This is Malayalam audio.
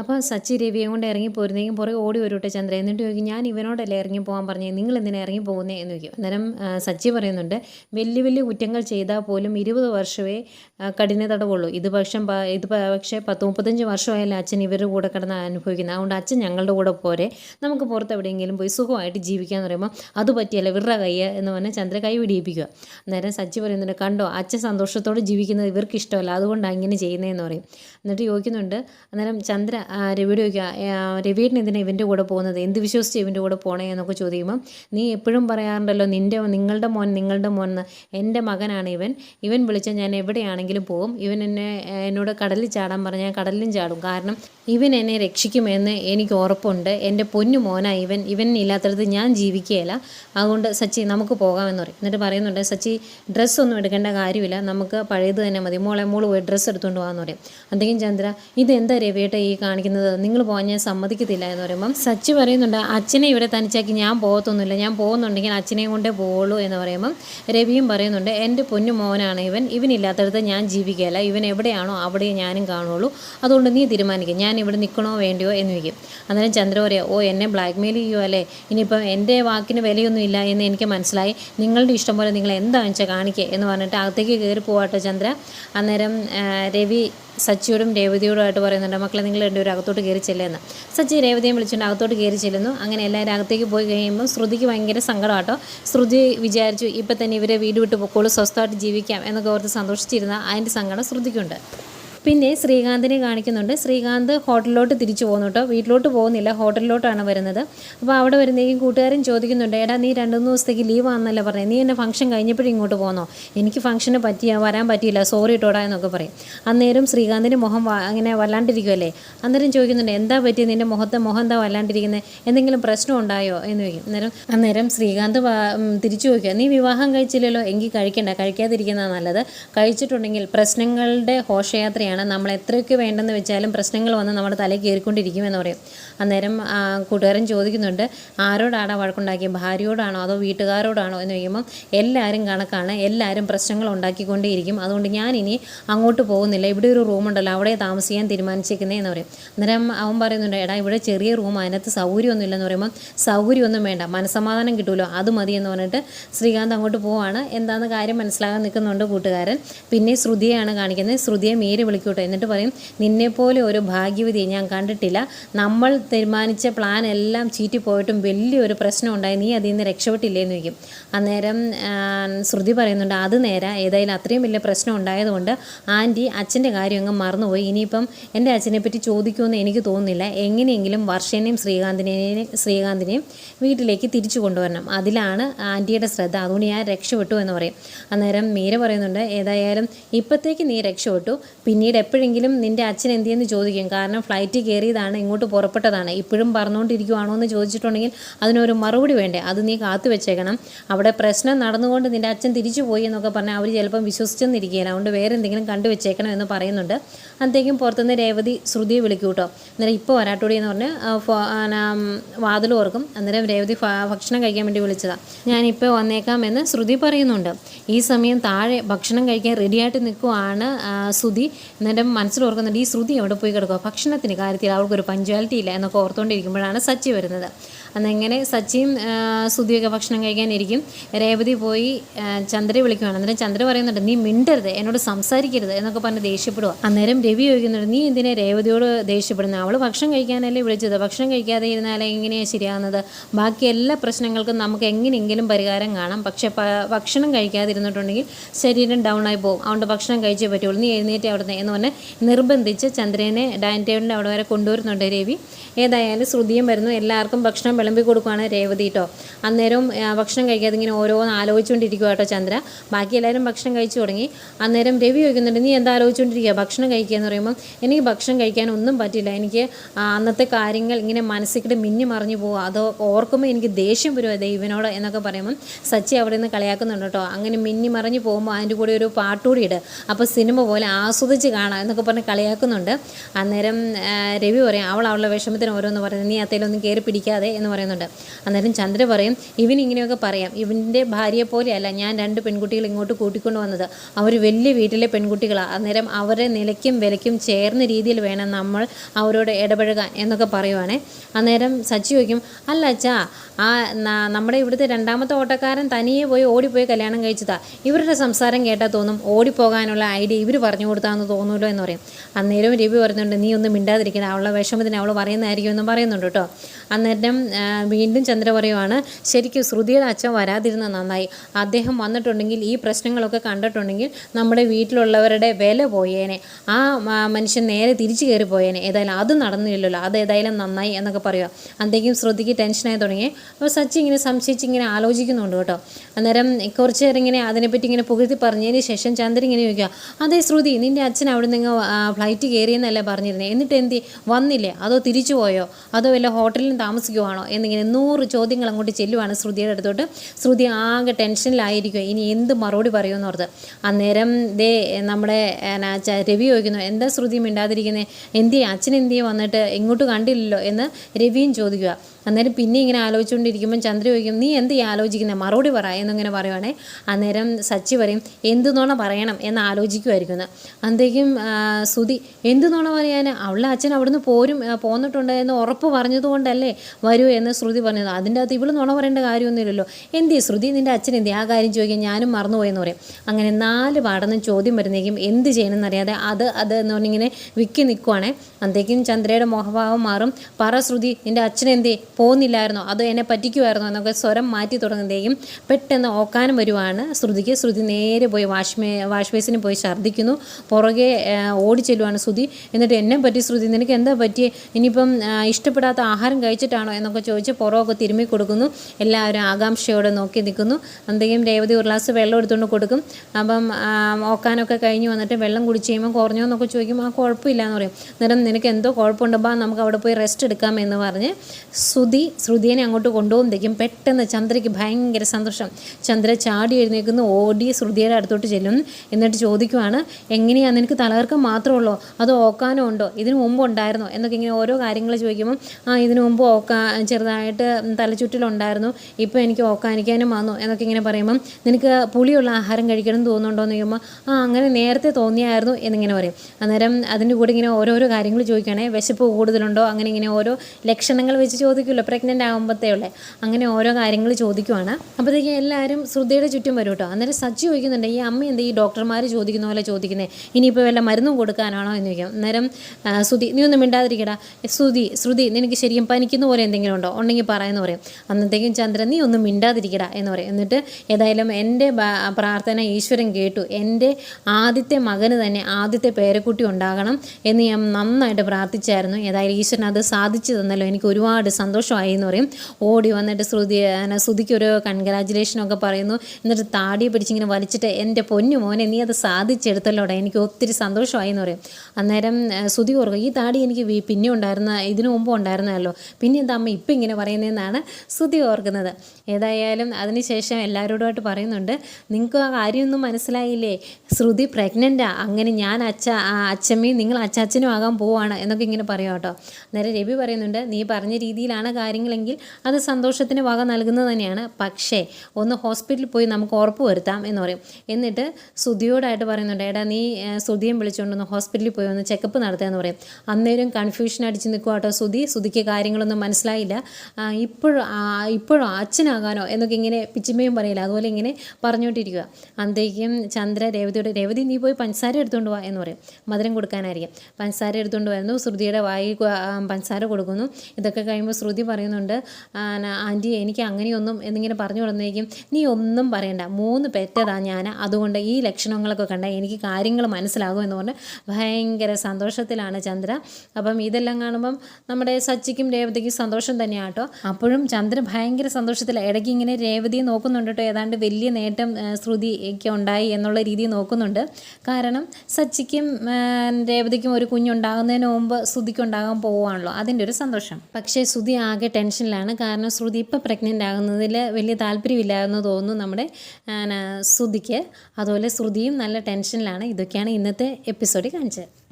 അപ്പോൾ സച്ചി രവിയെ കൊണ്ട് ഇറങ്ങി പോരുന്നെങ്കിൽ പുറകെ ഓടി വരൂട്ടെ ചന്ദ്ര. എന്നിട്ട് ചോദിക്കും ഞാൻ ഇവനോടല്ലേ ഇറങ്ങി പോകാൻ പറഞ്ഞു? നിങ്ങൾ എന്തിനാ ഇറങ്ങി പോകുന്നേ? എന്ന് ചോദിക്കും. അന്നേരം സച്ചി പറയുന്നുണ്ട് വലിയ വലിയ കുറ്റങ്ങൾ ചെയ്താൽ പോലും ഇരുപത് വർഷമേ കഠിന തടവുള്ളൂ. ഇത് പക്ഷം ഇത് പക്ഷേ പത്ത് മുപ്പത്തഞ്ച് വർഷമായാലും അച്ഛൻ ഇവരുടെ കൂടെ കിടന്ന് അനുഭവിക്കുന്നത്. അതുകൊണ്ട് അച്ഛൻ ഞങ്ങളുടെ കൂടെ പോരെ. നമുക്ക് പുറത്ത് എവിടെയെങ്കിലും പോയി സുഖമായിട്ട് ജീവിക്കാന്ന് പറയുമ്പോൾ അത് പറ്റിയല്ല ഇവരുടെ കയ്യ എന്ന് പറഞ്ഞാൽ ചന്ദ്ര കൈ പിടിയിപ്പിക്കുക അന്നേരം സച്ചി പറയുന്നുണ്ട് കണ്ടോ അച്ഛൻ സന്തോഷത്തോടെ ജീവിക്കുന്നത് ഇവർക്ക് ഇഷ്ടമല്ല അതുകൊണ്ടാണ് ഇങ്ങനെ ചെയ്യുന്നതെന്ന് പറയും. എന്നിട്ട് ചോദിക്കുന്നുണ്ട് അന്നേരം ചന്ദ്ര രവിയോട് എന്തിനാ ഇവന്റെ കൂടെ പോകുന്നത്? എന്ത് വിശ്വസിച്ച് ഇവന്റെ കൂടെ പോണേ എന്നൊക്കെ ചോദിക്കുമ്പം നീ എപ്പോഴും പറയാറുണ്ടല്ലോ നിന്റെ നിങ്ങളുടെ മോൻ നിങ്ങളുടെ മോൻ എന്റെ മകനാണ് ഇവൻ. ഇവൻ വിളിച്ചാൽ ഞാൻ എവിടെയാണെങ്കിലും പോകും. ഇവൻ എന്നെ എന്നോട് കടലിൽ ചാടാൻ പറഞ്ഞാൽ കടലിലും ചാടും. കാരണം ഇവൻ എന്നെ രക്ഷിക്കുമെന്ന് എനിക്ക് ഉറപ്പുണ്ട്. എന്റെ പൊന്നു മോനാ ഇവൻ. ഇവൻ ഇല്ലാത്തടത്ത് ഞാൻ ജീവിക്കുകയില്ല. അതുകൊണ്ട് സച്ചി നമുക്ക് പോകാമെന്ന് പറയും. എന്നിട്ട് പറയുന്നുണ്ട് സച്ചി ഡ്രസ്സൊന്നും എടുക്കേണ്ട കാര്യമില്ല. നമുക്ക് പഴയത് തന്നെ മതി. മോളെ മോൾ പോയി ഡ്രസ്സ് എടുത്തുകൊണ്ട് പോകാമെന്ന് പറയും. എന്തെങ്കിലും ചന്ദ്ര ഇതെന്താ രവിയേട്ട ഈ കാണിക്കുന്നത് നിങ്ങൾ പോകാൻ ഞാൻ സമ്മതിക്കത്തില്ല എന്ന് പറയുമ്പം സച്ചി പറയുന്നുണ്ട് അച്ഛനെ ഇവിടെ തനിച്ചാക്കി ഞാൻ പോകത്തൊന്നുമില്ല. ഞാൻ പോകുന്നുണ്ടെങ്കിൽ അച്ഛനെയും കൊണ്ടേ പോവുള്ളൂ എന്ന് പറയുമ്പം രവിയും പറയുന്നുണ്ട് എന്റെ പൊന്നു മോനാണ് ഇവൻ. ഇവനില്ലാത്തടത്ത് ഞാൻ ജീവിക്കുകയില്ല. ഇവൻ എവിടെയാണോ അവിടെ ഞാനും കാണുള്ളൂ. അതുകൊണ്ട് നീ തീരുമാനിക്കും. ഞാൻ ഇവിടെ നിൽക്കണോ വേണ്ടിയോ? എന്ന് ചോദിക്കും. അന്നേരം ചന്ദ്ര പറയാം ഓ എന്നെ ബ്ലാക്ക് മെയിൽ ചെയ്യുമോ അല്ലേ? ഇനിയിപ്പം എന്റെ വാക്കിന് വിലയൊന്നുമില്ല എന്ന് എനിക്ക് മനസ്സിലായി. നിങ്ങളുടെ ഇഷ്ടം പോലെ നിങ്ങൾ എന്താണെന്ന് വെച്ചാൽ കാണിക്കുക എന്ന് പറഞ്ഞിട്ട് അകത്തേക്ക് കയറി പോവാട്ടോ ചന്ദ്ര. അന്നേരം രവി സച്ചിയോടും രേവതിയോടുമായിട്ട് പറയുന്നുണ്ട് മക്കളെ നിങ്ങൾ രണ്ടുപേരും അകത്തോട്ട് കയറി ചെല്ലുന്നു. സച്ചി രേവതിയും വിളിച്ചുകൊണ്ട് അകത്തോട്ട് കയറി ചെല്ലുന്നു. അങ്ങനെ എല്ലാവരും അകത്തേക്ക് പോയി കഴിയുമ്പോൾ ശ്രുതിക്ക് ഭയങ്കര സങ്കടമാട്ടോ. ശ്രുതി വിചാരിച്ചു ഇപ്പം തന്നെ ഇവരെ വീട് വിട്ട് പൊക്കോളൂ സ്വസ്ഥമായിട്ട് ജീവിക്കാം എന്നൊക്കെ ഓർത്ത് സന്തോഷിച്ചിരുന്ന അതിന്റെ സങ്കടം ശ്രുതിക്കുണ്ട്. പിന്നെ ശ്രീകാന്തിനെ കാണിക്കുന്നുണ്ട്. ശ്രീകാന്ത് ഹോട്ടലിലോട്ട് തിരിച്ചു പോകുന്നു കേട്ടോ. വീട്ടിലോട്ട് പോകുന്നില്ല. ഹോട്ടലിലോട്ടാണ് വരുന്നത്. അപ്പോൾ അവിടെ വരുന്നേക്കും കൂട്ടുകാരൻ ചോദിക്കുന്നുണ്ട് എടാ നീ രണ്ട് മൂന്ന് ദിവസത്തേക്ക് ലീവ് ആണെന്നല്ലേ പറഞ്ഞത് നീ എന്റെ ഫംഗ്ഷൻ കഴിഞ്ഞപ്പോഴും ഇങ്ങോട്ട് പോന്നോ? എനിക്ക് ഫംഗ്ഷന് പറ്റിയ വരാൻ പറ്റിയില്ല. സോറി ഇട്ടോടാ എന്നൊക്കെ പറയും. അന്നേരം ശ്രീകാന്തിന്റെ മുഖം അങ്ങനെ വല്ലാണ്ടിരിക്കുമല്ലേ അന്നേരം ചോദിക്കുന്നുണ്ട് എന്താ പറ്റിയത് നിന്റെ മുഖത്തെ മുഖം എന്താ വല്ലാണ്ടിരിക്കുന്നത് എന്തെങ്കിലും പ്രശ്നം ഉണ്ടായോ? എന്ന് ചോദിക്കും. അന്നേരം അന്നേരം ശ്രീകാന്ത് തിരിച്ചു ചോദിക്കുക നീ വിവാഹം കഴിച്ചില്ലല്ലോ? എങ്കിൽ കഴിക്കണ്ട. കഴിക്കാതിരിക്കുന്നതാണ് നല്ലത്. കഴിച്ചിട്ടുണ്ടെങ്കിൽ പ്രശ്നങ്ങളുടെ ഘോഷയാത്രയാണ് നമ്മൾ എത്രയൊക്കെ വേണ്ടെന്ന് വെച്ചാലും പ്രശ്നങ്ങൾ വന്ന് നമ്മുടെ തലയിൽ കയറിക്കൊണ്ടിരിക്കും എന്ന് പറയും. അന്നേരം കൂട്ടുകാരൻ ചോദിക്കുന്നുണ്ട് ആരോടാണ് വഴക്കുണ്ടാക്കിയത് ഭാര്യയോടാണോ അതോ വീട്ടുകാരോടാണോ? എന്ന് ചോദിക്കുമ്പോൾ എല്ലാവരും കണക്കാണ്. എല്ലാവരും പ്രശ്നങ്ങൾ ഉണ്ടാക്കിക്കൊണ്ടേയിരിക്കും. അതുകൊണ്ട് ഞാൻ ഇനി അങ്ങോട്ട് പോകുന്നില്ല. ഇവിടെ ഒരു റൂമുണ്ടല്ലോ. അവിടെ താമസിക്കാൻ തീരുമാനിച്ചേക്കുന്നേ എന്ന് പറയും. അന്നേരം അവൻ പറയുന്നുണ്ട് എടാ ഇവിടെ ചെറിയ റൂം അതിനകത്ത് സൗകര്യമൊന്നും ഇല്ലെന്ന് പറയുമ്പോൾ സൗകര്യമൊന്നും വേണ്ട. മനസമാധാനം കിട്ടുമല്ലോ അത് മതി എന്ന് പറഞ്ഞിട്ട് ശ്രീകാന്ത് അങ്ങോട്ട് പോവാണ്. എന്താണെന്ന് കാര്യം മനസ്സിലാകാൻ നിൽക്കുന്നുണ്ട് കൂട്ടുകാരൻ. പിന്നെ ശ്രുതിയാണ് കാണിക്കുന്നത്. ശ്രുതിയെ മീര് വിളിക്കൂട്ടോ എന്നിട്ട് പറയും നിന്നെപ്പോലെ ഒരു ഭാഗ്യവതിയെ ഞാൻ കണ്ടിട്ടില്ല. നമ്മൾ തീരുമാനിച്ച പ്ലാൻ എല്ലാം ചീറ്റിപ്പോയിട്ടും വലിയൊരു പ്രശ്നം ഉണ്ടായി. നീ അതിൽ നിന്ന് രക്ഷപ്പെട്ടില്ലേ? എന്ന് ചോദിക്കും. അന്നേരം ശ്രുതി പറയുന്നുണ്ട് അത് നേരെ. ഏതായാലും അത്രയും വലിയ പ്രശ്നം ഉണ്ടായതുകൊണ്ട് ആന്റി അച്ഛന്റെ കാര്യം അങ്ങ് മറന്നുപോയി. ഇനിയിപ്പം എന്റെ അച്ഛനെ പറ്റി ചോദിക്കുമെന്ന് എനിക്ക് തോന്നുന്നില്ല. എങ്ങനെയെങ്കിലും വർഷേനെയും ശ്രീകാന്തിനെയും ശ്രീകാന്തിനെയും വീട്ടിലേക്ക് തിരിച്ചു കൊണ്ടുവരണം. അതിലാണ് ആന്റിയുടെ ശ്രദ്ധ. അതുകൊണ്ട് ഞാൻ രക്ഷപ്പെട്ടു എന്ന് പറയും. അന്നേരം മീര പറയുന്നുണ്ട് ഏതായാലും ഇപ്പോഴത്തേക്ക് നീ രക്ഷപ്പെട്ടു. പിന്നീട് എപ്പോഴെങ്കിലും നിന്റെ അച്ഛൻ എന്തിയെന്ന് ചോദിക്കും. കാരണം ഫ്ലൈറ്റ് കയറിയതാണ് ഇങ്ങോട്ട് പുറപ്പെട്ടതാണ്. ഇപ്പോഴും പറഞ്ഞുകൊണ്ടിരിക്കുവാണോ എന്ന് ചോദിച്ചിട്ടുണ്ടെങ്കിൽ അതിനൊരു മറുപടി വേണ്ടേ? അത് നീ കാത്തു വെച്ചേക്കണം. അവിടെ പ്രശ്നം നടന്നുകൊണ്ട് നിന്റെ അച്ഛൻ തിരിച്ചു പോയി എന്നൊക്കെ പറഞ്ഞാൽ അവർ ചിലപ്പം വിശ്വസിച്ചെന്നിരിക്കുകയാണ് അതുകൊണ്ട് വേറെ എന്തെങ്കിലും കണ്ടു വെച്ചേക്കണം എന്ന് പറയുന്നുണ്ട്. അന്നത്തേക്കും പുറത്തുനിന്ന് രേവതി ശ്രുതിയെ വിളിക്കൂ കേട്ടോ. അന്നേരം ഇപ്പോൾ വരാട്ടോടി എന്ന് പറഞ്ഞ് വാതിൽ ഓർക്കും. അന്നേരം രേവതി ഭക്ഷണം കഴിക്കാൻ വേണ്ടി വിളിച്ചതാണ് ഞാനിപ്പോൾ വന്നേക്കാമെന്ന് ശ്രുതി പറയുന്നുണ്ട്. ഈ സമയം താഴെ ഭക്ഷണം കഴിക്കാൻ റെഡിയായിട്ട് നിൽക്കുവാണ് ശ്രുതി. എന്നിട്ട് മനസ്സിൽ ഓർക്കുന്നുണ്ട് ഈ ശ്രുതി എവിടെ പോയി കിടക്കുക? ഭക്ഷണത്തിന്റെ കാര്യത്തിൽ അവൾക്കൊരു പഞ്ച്വാലിറ്റി ഇല്ല എന്നൊക്കെ ഓർത്തുകൊണ്ടിരിക്കുമ്പോഴാണ് സച്ചി വരുന്നത്. അന്നെങ്ങനെ സച്ചിയും സുതിയൊക്കെ ഭക്ഷണം കഴിക്കാനിരിക്കും രേവതി പോയി ചന്ദ്രയെ വിളിക്കുവാണ്. അന്നേരം ചന്ദ്ര പറയുന്നുണ്ട് നീ മിണ്ടരുത് എന്നോട് സംസാരിക്കരുത് എന്നൊക്കെ പറഞ്ഞ് ദേഷ്യപ്പെടുക അന്നേരം രവി ചോദിക്കുന്നുണ്ട് നീ എന്തിനെ രേവതിയോട് ദേഷ്യപ്പെടുന്നത് അവൾ ഭക്ഷണം കഴിക്കാനല്ലേ വിളിച്ചത്? ഭക്ഷണം കഴിക്കാതെ ഇരുന്നാലേ എങ്ങനെയാണ് ശരിയാകുന്നത് ബാക്കി എല്ലാ പ്രശ്നങ്ങൾക്കും നമുക്ക് എങ്ങനെയെങ്കിലും പരിഹാരം കാണാം. പക്ഷേ ഭക്ഷണം കഴിക്കാതിരുന്നിട്ടുണ്ടെങ്കിൽ ശരീരം ഡൗൺ ആയി പോകും. അതുകൊണ്ട് ഭക്ഷണം കഴിച്ചേ പറ്റുള്ളൂ. നീ എഴുന്നേറ്റ് അവിടുന്ന്. എന്ന് പറഞ്ഞ് നിർബന്ധിച്ച് ചന്ദ്രനെ ഡൈനിങ് ടേബിളിന്റെ അവിടെ വരെ കൊണ്ടുവരുന്നുണ്ട് രവി. ഏതായാലും ശ്രുതിയും വരുന്നു. എല്ലാവർക്കും ഭക്ഷണം വിളമ്പി കൊടുക്കുകയാണ് രേവതി കേട്ടോ അന്നേരം ഭക്ഷണം കഴിക്കാതെ ഇങ്ങനെ ഓരോന്ന് ആലോചിച്ചുകൊണ്ടിരിക്കുക കേട്ടോ ചന്ദ്ര. ബാക്കി എല്ലാവരും ഭക്ഷണം കഴിച്ചു തുടങ്ങി. അന്നേരം രവി ചോദിക്കുന്നുണ്ട് നീ എന്താ ആലോചിച്ചുകൊണ്ടിരിക്കുക ഭക്ഷണം കഴിക്കുക എന്ന് പറയുമ്പോൾ എനിക്ക് ഭക്ഷണം കഴിക്കാൻ ഒന്നും പറ്റില്ല. എനിക്ക് അന്നത്തെ കാര്യങ്ങൾ ഇങ്ങനെ മനസ്സിക്കിട്ട് മിന്നി മറിഞ്ഞു പോകുക അത് ഓർക്കുമ്പോൾ എനിക്ക് ദേഷ്യം വരുമോ ദൈവനോട് എന്നൊക്കെ പറയുമ്പോൾ സച്ചി അവിടെ നിന്ന് കളിയാക്കുന്നുണ്ട് കേട്ടോ അങ്ങനെ മിന്നി മറിഞ്ഞു പോകുമ്പോൾ അതിന്റെ കൂടെ ഒരു പാട്ടുകൂടി ഇട്. അപ്പോൾ സിനിമ പോലെ ആസ്വദിച്ച് കാണാം എന്നൊക്കെ പറഞ്ഞ് കളിയാക്കുന്നുണ്ട്. അന്നേരം രവി പറയും അവൾ അവളുടെ വിഷമത്തിന് ഓരോന്ന് പറയുന്നത് നീ അത്തേലൊന്നും കയറി പിടിക്കാതെ എന്ന് പറയുന്നുണ്ട്. അന്നേരം ചന്ദ്ര പറയും ഇവൻ ഇങ്ങനെയൊക്കെ പറയാം. ഇവന്റെ ഭാര്യയെ പോലെയല്ല ഞാൻ രണ്ട് പെൺകുട്ടികൾ ഇങ്ങോട്ട് കൂട്ടിക്കൊണ്ട് വന്നത്. അവർ വലിയ വീട്ടിലെ പെൺകുട്ടികളാണ് അന്നേരം അവരെ നിലയ്ക്കും വിലയ്ക്കും ചേർന്ന രീതിയിൽ വേണം നമ്മൾ അവരോട് ഇടപഴകാൻ എന്നൊക്കെ പറയുവാണേ. അന്നേരം സച്ചി ചോദിക്കും അല്ല അച്ഛാ ആ നമ്മുടെ ഇവിടുത്തെ രണ്ടാമത്തെ ഓട്ടക്കാരൻ തനിയെ പോയി ഓടിപ്പോയി കല്യാണം കഴിച്ചതാ. ഇവരുടെ സംസാരം കേട്ടാൽ തോന്നും ഓടിപ്പോകാനുള്ള ഐഡിയ ഇവർ പറഞ്ഞു കൊടുത്താന്ന് തോന്നുമല്ലോ എന്ന് പറയും. അന്നേരം രവി പറയുന്നുണ്ട് നീ ഒന്നും മിണ്ടാതിരിക്കണം അവളുടെ വിഷമത്തിന് അവൾ പറയുന്നതായിരിക്കും എന്നും പറയുന്നുണ്ട് കേട്ടോ. അന്നേരം വീണ്ടും ചന്ദ്ര പറയുവാണ് ശരിക്കും ശ്രുതിയുടെ അച്ഛൻ വരാതിരുന്ന നന്നായി. അദ്ദേഹം വന്നിട്ടുണ്ടെങ്കിൽ ഈ പ്രശ്നങ്ങളൊക്കെ കണ്ടിട്ടുണ്ടെങ്കിൽ നമ്മുടെ വീട്ടിലുള്ളവരുടെ വില പോയേനെ. ആ മനുഷ്യൻ നേരെ തിരിച്ചു കയറി പോയേനെ ഏതായാലും അത് നടന്നില്ലല്ലോ. അത് ഏതായാലും നന്നായി എന്നൊക്കെ പറയുക അന്തേക്കും ശ്രുതിക്ക് ടെൻഷനായി തുടങ്ങി. അപ്പോൾ സച്ചി ഇങ്ങനെ സംശയിച്ച് ഇങ്ങനെ ആലോചിക്കുന്നുണ്ട് കേട്ടോ. അന്നേരം കുറച്ച് നേരം ഇങ്ങനെ അതിനെപ്പറ്റി ഇങ്ങനെ പുകഴ്ത്തി പറഞ്ഞതിന് ശേഷം ചന്ദ്രൻ ഇങ്ങനെ ചോദിക്കുക അതേ ശ്രുതി നിന്റെ അച്ഛൻ അവിടെ നിന്ന് ഫ്ലൈറ്റ് കയറിയെന്നല്ലേ പറഞ്ഞിരുന്നത് എന്നിട്ട് എന്തി വന്നില്ലേ? അതോ തിരിച്ചു പോയോ? അതോ വല്ല ഹോട്ടലിലും താമസിക്കുവാണോ? എന്നിങ്ങനെ നൂറ് ചോദ്യങ്ങൾ അങ്ങോട്ട് ചെല്ലുവാണ് ശ്രുതിയുടെ അടുത്തോട്ട്. ശ്രുതി ആകെ ടെൻഷനിലായിരിക്കും ഇനി എന്ത് മറുപടി പറയുമെന്ന് ഓർത്ത്. അന്നേരം ദേ നമ്മുടെ രവി ചോദിക്കുന്നു എന്താ ശ്രുതി മിണ്ടാതിരിക്കുന്നത് എന്തിയെ? അച്ഛൻ എന്തിയെ വന്നിട്ട് ഇങ്ങോട്ട് കണ്ടില്ലല്ലോ? എന്ന് രവിയും ചോദിക്കുക. അന്നേരം പിന്നെ ഇങ്ങനെ ആലോചിച്ചുകൊണ്ടിരിക്കുമ്പം ചന്ദ്ര ചോദിക്കും നീ എന്ത് ആലോചിക്കുന്നത് മറുപടി പറ എന്നിങ്ങനെ പറയുവാണേ. അന്നേരം സച്ചി പറയും എന്ത് പറയണം? എന്ന് ആലോചിക്കുമായിരിക്കും അന്നേക്കും അന്തേക്കും സുതി എന്ത് പറയാൻ അവളുടെ അച്ഛൻ അവിടുന്ന് പോരും പോന്നിട്ടുണ്ട് എന്ന് ഉറപ്പ് പറഞ്ഞതുകൊണ്ടല്ലേ വരൂ എന്ന് ശ്രുതി പറഞ്ഞത്. അതിന്റെ അകത്ത് ഇവൾ നുണ പറയേണ്ട കാര്യമൊന്നുമില്ലല്ലോ. എന്തി ശ്രുതി നിന്റെ അച്ഛൻ എന്ത് ആ കാര്യം ചോദിക്കാൻ ഞാനും മറന്നുപോയെന്ന് പറയും. അങ്ങനെ നാല് പാടുന്ന ചോദ്യം വരുന്നേക്കും എന്ത് ചെയ്യണമെന്ന് അറിയാതെ അത് അത് എന്ന് പറഞ്ഞിങ്ങനെ വിക്കി നിൽക്കുവാണേ അന്തേക്കും ചന്ദ്രയുടെ മോഹഭാവം മാറും. പറ ശ്രുതി നിന്റെ അച്ഛൻ എന്തേ പോകുന്നില്ലായിരുന്നോ അതോ എന്നെ പറ്റിക്കുമായിരുന്നോ. എന്നൊക്കെ സ്വരം മാറ്റി തുടങ്ങുന്നതേക്കും പെട്ടെന്ന് ഓക്കാനം വരുവാണ്. ശ്രുതിക്ക് ശ്രുതി നേരെ പോയി വാഷ്മേ വാഷ് ബേസിന് പോയി ഛർദ്ദിക്കുന്നു. പുറകെ ഓടി ചെല്ലുവാണ് ശ്രുതി. എന്നിട്ട് എന്നെ പറ്റി ശ്രുതി നിനക്ക് എന്താ പറ്റി ഇനിയിപ്പം ഇഷ്ടപ്പെടാത്ത ആഹാരം കഴിച്ചിട്ടാണോ? എന്നൊക്കെ ചോദിച്ച് പുറമൊക്കെ തിരുമ്മി കൊടുക്കുന്നു. എല്ലാവരും ആകാംക്ഷയോടെ നോക്കി നിൽക്കുന്നു. എന്തെങ്കിലും രേവതി ഒരു ഗ്ലാസ് വെള്ളം എടുത്തുകൊണ്ട് കൊടുക്കും. അപ്പം ഓക്കാനൊക്കെ കഴിഞ്ഞ് വന്നിട്ട് വെള്ളം കുടിച്ച് കഴിയുമ്പോൾ കുറഞ്ഞോ എന്നൊക്കെ ചോദിക്കും. ആ കുഴപ്പമില്ല എന്ന് പറയും. അന്നേരം നിനക്ക് എന്തോ കുഴപ്പമുണ്ട്. ബാ നമുക്ക് അവിടെ പോയി റെസ്റ്റ് എടുക്കാം എന്ന് പറഞ്ഞ് ശ്രുതി ശ്രുതിയെ അങ്ങോട്ട് കൊണ്ടുപോകുമ്പോഴത്തേക്കും പെട്ടെന്ന് ചന്ദ്രയ്ക്ക് ഭയങ്കര സന്തോഷം. ചന്ദ്ര ചാടി എഴുന്നേക്കുന്ന ഓടി ശ്രുതിയുടെ അടുത്തോട്ട് ചെല്ലും. എന്നിട്ട് ചോദിക്കുവാണ് എങ്ങനെയാണ് നിനക്ക് തലകർക്കം മാത്രമേ ഉള്ളൂ അതോ ഓക്കാനോ ഉണ്ടോ? ഇതിനു മുമ്പ് ഉണ്ടായിരുന്നോ? എന്നൊക്കെ ഇങ്ങനെ ഓരോ കാര്യങ്ങൾ ചോദിക്കുമ്പോൾ ആ ഇതിനു മുമ്പ് ഓക്കാ ചെറുതായിട്ട് തലച്ചുറ്റിലുണ്ടായിരുന്നു ഇപ്പോൾ എനിക്ക് ഓക്കാനിക്കാനും വന്നു. എന്നൊക്കെ ഇങ്ങനെ പറയുമ്പം നിനക്ക് പുളിയുള്ള ആഹാരം കഴിക്കണം തോന്നുന്നുണ്ടോ? എന്ന് ചോദിക്കുമ്പോൾ ആ അങ്ങനെ നേരത്തെ തോന്നിയായിരുന്നു. എന്നിങ്ങനെ പറയും. അന്നേരം അതിന്റെ കൂടെ ഇങ്ങനെ ഓരോരോ കാര്യങ്ങൾ ചോദിക്കുകയാണെങ്കിൽ വിശപ്പ് കൂടുതലുണ്ടോ? അങ്ങനെ ഇങ്ങനെ ഓരോ ലക്ഷണങ്ങൾ വെച്ച് ചോദിക്കുമല്ലോ. പ്രഗ്നന്റ് ആകുമ്പോഴത്തേയുള്ളേ അങ്ങനെ ഓരോ കാര്യങ്ങൾ ചോദിക്കുവാണ്. അപ്പോഴത്തേക്ക് എല്ലാവരും ശ്രുതിയുടെ ചുറ്റും വരും കേട്ടോ. അന്നേരം സച്ചി ചോദിക്കുന്നുണ്ട് ഈ അമ്മ എന്താ ഈ ഡോക്ടർമാർ ചോദിക്കുന്ന പോലെ ചോദിക്കുന്നത് ഇനിയിപ്പോൾ വല്ല മരുന്നും കൊടുക്കാനാണോ? എന്ന് ചോദിക്കും. അന്നേരം ശ്രുതി നീ ഒന്നും മിണ്ടാതിരിക്കടാ. ശ്രുതി ശ്രുതി നിനക്ക് ശരിക്കും പനിക്കുന്ന പോലെ എന്തെങ്കിലും ഉണ്ടോ? ഉണ്ടെങ്കിൽ പറയാമെന്ന് പറയും. അന്നത്തേക്കും ചന്ദ്രൻ നീ ഒന്നും മിണ്ടാതിരിക്കടാ എന്ന് പറയും. എന്നിട്ട് ഏതായാലും എന്റെ പ്രാർത്ഥന ഈശ്വരൻ കേട്ടു. എന്റെ ആദ്യത്തെ മകന് തന്നെ ആദ്യത്തെ പേരക്കുട്ടി ഉണ്ടാകണം എന്ന് ഞാൻ നന്നായിട്ട് പ്രാർത്ഥിച്ചായിരുന്നു. ഏതായാലും ഈശ്വരൻ അത് സാധിച്ചു തന്നല്ലോ. എനിക്ക് ഒരുപാട് സന്തോഷമായി എന്ന് പറയും. ഓടി വന്നിട്ട് ശ്രുതി എന്നാ ശ്രുതിക്ക് ഒരു കൺഗ്രാജുലേഷനൊക്കെ പറയുന്നു. എന്നിട്ട് താടി പിടിച്ചിങ്ങനെ വലിച്ചിട്ട് എന്റെ പൊന്നു മോനെ നീ അത് സാധിച്ചെടുത്തല്ലോടെ. എനിക്ക് ഒത്തിരി സന്തോഷമായി എന്ന് പറയും. അന്നേരം ശ്രുതി ഓർക്കും ഈ താടി എനിക്ക് പിന്നെ ഉണ്ടായിരുന്ന ഇതിനു മുമ്പ് ഉണ്ടായിരുന്നല്ലോ പിന്നെ എന്താ അമ്മ ഇപ്പം ഇങ്ങനെ പറയുന്നതെന്നാണ് ശ്രുതി ഓർക്കുന്നത്. ഏതായാലും അതിനുശേഷം എല്ലാവരോടുമായിട്ട് പറയുന്നുണ്ട് നിങ്ങൾക്ക് ആ കാര്യമൊന്നും മനസ്സിലായില്ലേ? ശ്രുതി പ്രഗ്നന്റാ അങ്ങനെ ഞാൻ അച്ഛ അച്ഛമ്മയും നിങ്ങൾ അച്ചാച്ചനും ആകാൻ പോവാണ് എന്നൊക്കെ ഇങ്ങനെ പറയാം കേട്ടോ. അന്നേരം രവി പറയുന്നുണ്ട് നീ പറഞ്ഞ രീതിയിലാണ് കാര്യങ്ങളെങ്കിൽ അത് സന്തോഷത്തിന് വക നൽകുന്നത് തന്നെയാണ്. പക്ഷേ ഒന്ന് ഹോസ്പിറ്റലിൽ പോയി നമുക്ക് ഉറപ്പ് വരുത്താം എന്ന് പറയും. എന്നിട്ട് സുധിയോടായിട്ട് പറയുന്നുണ്ട് എടാ നീ സുധിയും വിളിച്ചുകൊണ്ടൊന്ന് ഹോസ്പിറ്റലിൽ പോയി ഒന്ന് ചെക്കപ്പ് നടത്തുക എന്ന് പറയും. അന്നേരം കൺഫ്യൂഷൻ അടിച്ച് നിൽക്കുക കേട്ടോ സുധി സുധിക്ക് കാര്യങ്ങളൊന്നും മനസ്സിലായില്ല. ഇപ്പോഴും ഇപ്പോഴും അച്ഛനാകാനോ എന്നൊക്കെ ഇങ്ങനെ പിച്ചിമ്മയും പറയില്ല. അതുപോലെ ഇങ്ങനെ പറഞ്ഞുകൊണ്ടിരിക്കുക. അന്തേക്കും ചന്ദ്ര രേവതിയോട് രേവതി നീ പോയി പഞ്ചസാര എടുത്തുകൊണ്ട് വാ എന്ന് പറയും. മധുരം കൊടുക്കാനായിരിക്കും. പഞ്ചസാര എടുത്തുകൊണ്ട് വരുന്നു. ശ്രുതിയുടെ വായി പഞ്ചസാര കൊടുക്കുന്നു. ഇതൊക്കെ കഴിയുമ്പോൾ ശ്രുതി പറയുന്നുണ്ട് "ആ, ന- ആന്റി എനിക്ക് അങ്ങനെയൊന്നും എന്നിങ്ങനെ പറഞ്ഞു കൊടുന്നേക്കും നീ ഒന്നും പറയണ്ട. മൂന്ന് പെറ്റതാ ഞാൻ അതുകൊണ്ട് ഈ ലക്ഷണങ്ങളൊക്കെ കണ്ട എനിക്ക് കാര്യങ്ങൾ മനസ്സിലാകും എന്ന് പറഞ്ഞ് ഭയങ്കര സന്തോഷത്തിലാണ് ചന്ദ്ര. അപ്പം ഇതെല്ലാം കാണുമ്പം നമ്മുടെ സച്ചിക്കും രേവതിക്കും സന്തോഷം തന്നെയാണ് കേട്ടോ. അപ്പോഴും ചന്ദ്ര ഭയങ്കര സന്തോഷത്തിലാണ് ഇടയ്ക്ക് ഇങ്ങനെ രേവതിയെ നോക്കുന്നുണ്ട് കേട്ടോ. ഏതാണ്ട് വലിയ നേട്ടം ശ്രുതി ശ്രുതിക്ക് ഉണ്ടായി എന്നുള്ള രീതിയിൽ നോക്കുന്നുണ്ട്. കാരണം സച്ചിക്കും രേവതിക്കും ഒരു കുഞ്ഞുണ്ടാകുന്നതിന് മുമ്പ് ശ്രുതിക്കുണ്ടാകാൻ പോവുകയാണല്ലോ അതിന്റെ ഒരു സന്തോഷം. പക്ഷേ ശ്രുതി ആകെ ടെൻഷനിലാണ്. കാരണം ശ്രുതി ഇപ്പം പ്രഗ്നന്റ് ആകുന്നതിൽ വലിയ താല്പര്യമില്ലായെന്ന് തോന്നുന്നു നമ്മുടെ ശ്രുതിക്ക്. അതുപോലെ ശ്രുതിയും നല്ല ടെൻഷനിലാണ് ഇതൊക്കെയാണ് ഇന്നത്തെ എപ്പിസോഡിൽ കാണിച്ചത്.